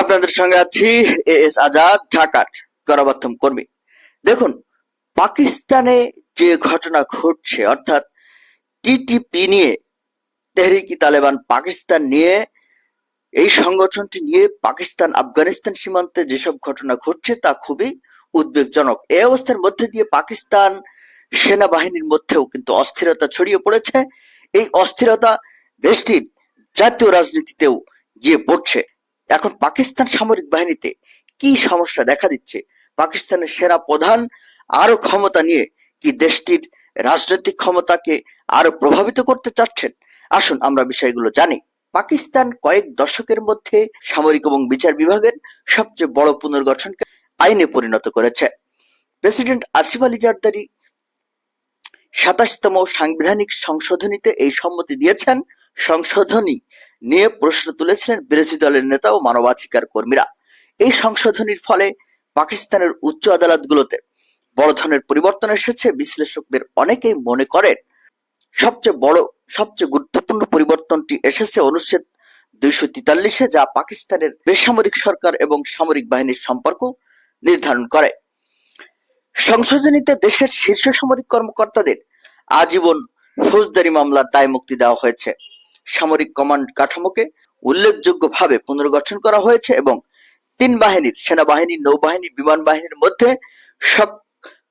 আপনাদের সঙ্গে আছি এ এস আজাদ, ঢাকার গণমাধ্যম কর্মী। দেখুন, পাকিস্তানে যে ঘটনা ঘটছে, অর্থাৎ টিটিপি নিয়ে, তেহরিকি তালেবান পাকিস্তান নিয়ে, এই সংগঠনটি নিয়ে পাকিস্তান, আফগানিস্তান সীমান্তে যেসব ঘটনা ঘটছে তা খুবই উদ্বেগজনক। এই অবস্থার মধ্যে দিয়ে পাকিস্তান সেনাবাহিনীর মধ্যেও কিন্তু অস্থিরতা ছড়িয়ে পড়েছে। এই অস্থিরতা দেশটির জাতীয় রাজনীতিতেও গিয়ে পড়ছে। এখন পাকিস্তান সামরিক বাহিনীতে কি সমস্যা দেখা দিচ্ছে? পাকিস্তানের সেনা প্রধান আরও ক্ষমতা নিয়ে কি দেশটির রাজনৈতিক ক্ষমতাকে আরও প্রভাবিত করতে চাচ্ছেন? আসুন আমরা বিষয়গুলো জানি। পাকিস্তান কয়েক দশকের মধ্যে সামরিক এবং বিচার বিভাগের সবচেয়ে বড় পুনর্গঠনকে আইনে পরিণত করেছে। প্রেসিডেন্ট আসিফ আলী জারদারি সাতাশতম সাংবিধানিক সংশোধনীতে এই সম্মতি দিয়েছেন। সংশোধনী নিয়ে প্রশ্ন তুলেছিলেন বিরোধী দলের নেতা ও মানবাধিকার কর্মীরা। এই সংশোধনীর ফলে পাকিস্তানের উচ্চ আদালতগুলোতে বড় ধরনের পরিবর্তন এসেছে। বিশ্লেষকদের অনেকেই মনে করেন সবচেয়ে বড়, সবচেয়ে গুরুত্বপূর্ণ পরিবর্তনটি এসেছে অনুচ্ছেদ দুইশো তেতাল্লিশে, যা পাকিস্তানের বেসামরিক সরকার এবং সামরিক বাহিনীর সম্পর্ক নির্ধারণ করে। সংশোধনীতে দেশের শীর্ষ সামরিক কর্মকর্তাদের আজীবন ফৌজদারি মামলার দায় মুক্তি দেওয়া হয়েছে। সামরিক কমান্ড কাঠামোকে উল্লেখযোগ্যভাবে পুনর্গঠন করা হয়েছে এবং তিন বাহিনীর সেনাবাহিনী, নৌবাহিনী, বিমান বাহিনীর মধ্যে সব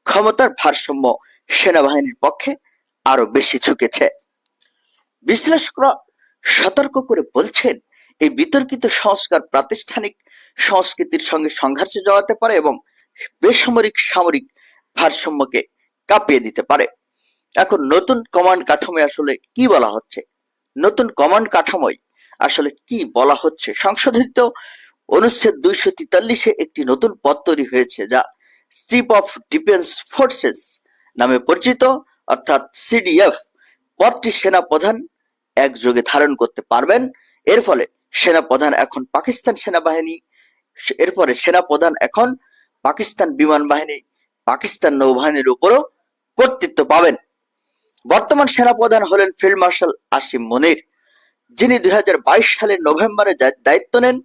ক্ষমতার ভারসাম্য সেনাবাহিনীর পক্ষে আরও বেশি ঝুঁকেছে। বিশ্লেষকরা সতর্ক করে বলছেন, এই বিতর্কিত সংস্কার প্রাতিষ্ঠানিক সংস্কৃতির সঙ্গে সংঘর্ষে জড়াতে পারে এবং বেসামরিক সামরিক ভারসাম্যকে কাঁপিয়ে দিতে পারে। এখন নতুন কমান্ড কাঠামো আসলে কি বলা হচ্ছে? নতুন কমান্ড কাঠামোয় আসলে কি বলা হচ্ছে? সংশোধিত অনুচ্ছেদ দুইশো তেতাল্লিশে একটি নতুন পদ তৈরি হয়েছে যা চিফ অফ ডিফেন্স ফোর্সেস নামে পরিচিত, অর্থাৎ সিডিএফ পদটি সেনা প্রধান একযোগে ধারণ করতে পারবেন। এর ফলে সেনা প্রধান এখন পাকিস্তান সেনাবাহিনী এরপরে সেনা প্রধান এখন পাকিস্তান বিমান বাহিনী, পাকিস্তান নৌবাহিনীর উপরও কর্তৃত্ব পাবেন। বর্তমান সেনাপ্রধান হলেন ফিল্ড মার্শাল আসিম মনির। যিনি দুই সালের নভেম্বরে দায়িত্ব নেন,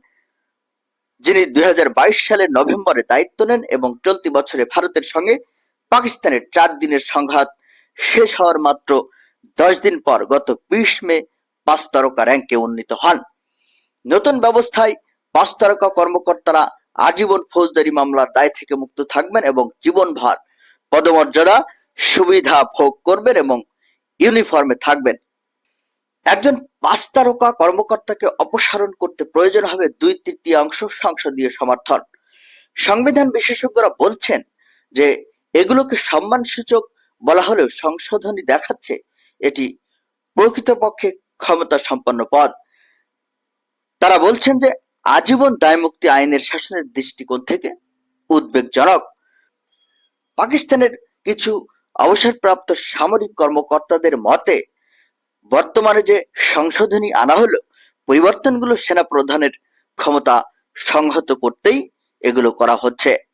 যিনি দুই সালের নভেম্বরে দায়িত্ব নেন এবং চলতি বছরে ভারতের সঙ্গে পাকিস্তানের চার দিনের সংঘাত শেষ হওয়ার মাত্র দশ দিন পর গত বিশ মে পাঁচ তারকা র্যাঙ্কে উন্নীত হন। নতুন ব্যবস্থায় পাঁচ তারকা কর্মকর্তারা আজীবন ফৌজদারি মামলার দায় থেকে মুক্ত থাকবেন এবং জীবনভর, পদমর্যাদা সুবিধা ভোগ করবেন এবং ইউনিফর্মে থাকবেন। একজন পাঁচ তারকা কর্মকর্তাকে অপসারণ করতে প্রয়োজন হবে দুই তৃতীয়াংশ সংসদীয় সমর্থন। সংবিধান বিশেষজ্ঞরা বলছেন যে, এগুলোকে সম্মানসূচক বলা হলেও সংশোধনী দেখাচ্ছে এটি প্রকৃতপক্ষে ক্ষমতা সম্পন্ন পদ। তারা বলছেন যে, আজীবন দায়মুক্তি আইনের শাসনের দৃষ্টিকোণ থেকে উদ্বেগজনক। পাকিস্তানের কিছু অবসরপ্রাপ্ত সামরিক কর্মকর্তাদের মতে, বর্তমানে যে সংশোধনী আনা হলো, পরিবর্তনগুলো সেনা প্রধানের ক্ষমতা সংহত করতেই এগুলো করা হচ্ছে।